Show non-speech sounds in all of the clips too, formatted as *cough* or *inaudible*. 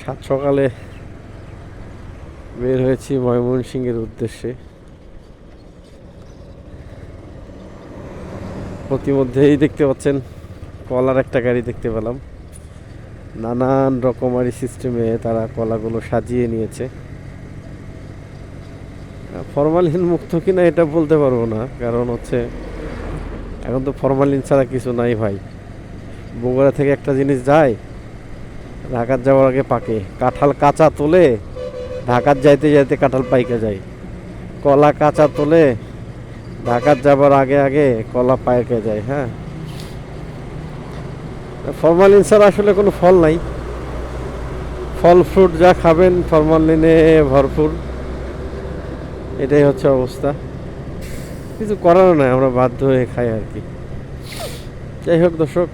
সাত সকালে বের হয়েছি ময়মনসিংহের উদ্দেশ্যে। প্রতিমধ্যেই দেখতে পাচ্ছেন, কলার একটা গাড়ি দেখতে পেলাম। নানান রকমারি সিস্টেমে তারা কলাগুলো সাজিয়ে নিয়েছে। ফরমালিন মুক্ত কিনা এটা বলতে পারব না, কারণ হচ্ছে এখন তো ফরমালিন ছাড়া কিছু নাই ভাই। বগুড়া থেকে একটা জিনিস যায় ঢাকার যাওয়ার আগে পাকে। কাঁঠাল কাঁচা তোলে, ঢাকার যাইতে যাইতে কাঁঠাল পাইকে যায়। কলা কাঁচা তোলে, ঢাকার যাবার আগে আগে কলা পাইকে যায় হ্যাঁ। ফরমালিন ছাড়া আসলে কোনো ফল নাই। ফল ফ্রুট যা খাবেন, ফরমালিনে ভরপুর। এটাই হচ্ছে অবস্থা। কিছু করার নাই, আমরা বাধ্য হয়ে খাই আর কি। যাই হোক দর্শক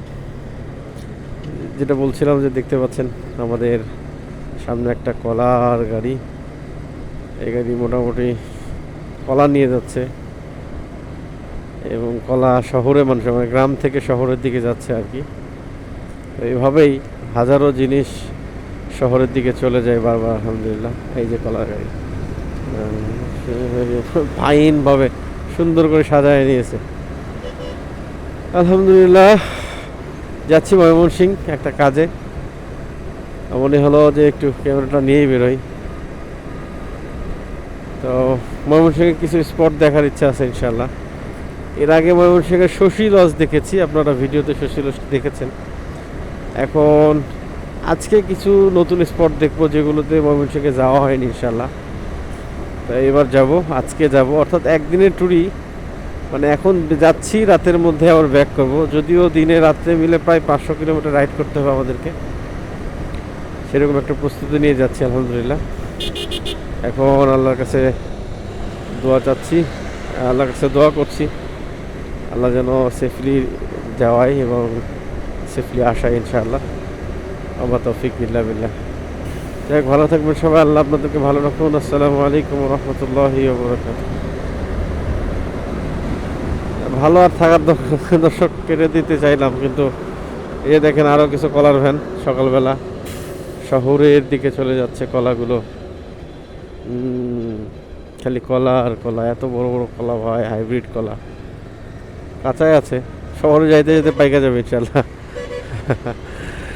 যেটা বলছিলাম যে দেখতে পাচ্ছেন, আমাদের সামনে একটা কলার গাড়ি। এই গাড়ি মোটামুটি কলা নিয়ে যাচ্ছে এবং কলা শহরে মানুষ মানে গ্রাম থেকে শহরের দিকে যাচ্ছে আর কি। তো এইভাবেই হাজারো জিনিস শহরের দিকে চলে যায় বারবার, আলহামদুলিল্লাহ। এই যে কলার গাড়ি। ফাইনভাবে সুন্দর করে সাজায় নিয়েছে। আলহামদুলিল্লাহ। যাচ্ছি ময়মনসিং একটা কাজে। মনে হলো যে একটু ক্যামেরাটা নিয়েই বেরোই। তো ময়মনসিংহে কিছু স্পট দেখার ইচ্ছা আছে ইনশাল্লাহ এর আগে ময়মনসিংহের শশী লজ দেখেছি, আপনারা ভিডিওতে শশী লজ দেখেছেন। এখন আজকে কিছু নতুন স্পট দেখব যেগুলোতে ময়মনসিংহে যাওয়া হয়নি ইনশাল্লাহ তো এবার যাব, আজকে যাব। অর্থাৎ একদিনের ট্যুরই মানে এখন যাচ্ছি, রাতের মধ্যে আবার ব্যাক করব। যদিও দিনে রাত্রে মিলে প্রায় পাঁচশো কিলোমিটার রাইড করতে হবে আমাদেরকে। সেরকম একটা প্রস্তুতি নিয়ে যাচ্ছি, আলহামদুলিল্লাহ। এখন আল্লাহর কাছে দোয়া চাচ্ছি, আল্লাহর কাছে দোয়া করছি। আল্লাহ যেন সেফলি যাওয়াই এবং সেফলি আসায় ইনশাআল্লাহ। আমার তফিক, বিল্লাহ বিল্লাহ। যাই ভালো থাকবেন সবাই। আল্লাহ আপনাদেরকে ভালো রাখুন। আসসালামু আলাইকুম রহমতুল্লাহ বরকাত ভালো আর থাকার দর্শক কেটে দিতে চাইলাম, কিন্তু এ দেখেন আরও কিছু কলার ভ্যান সকালবেলা। শহরের দিকে চলে যাচ্ছে কলাগুলো। খালি কলা আর কলা, এত বড় বড় কলা হয় হাইব্রিড কলা। কাঁচাই আছে, শহরে যাইতে যেতে পাইকা যাবে ইনশাল্লাহ *laughs*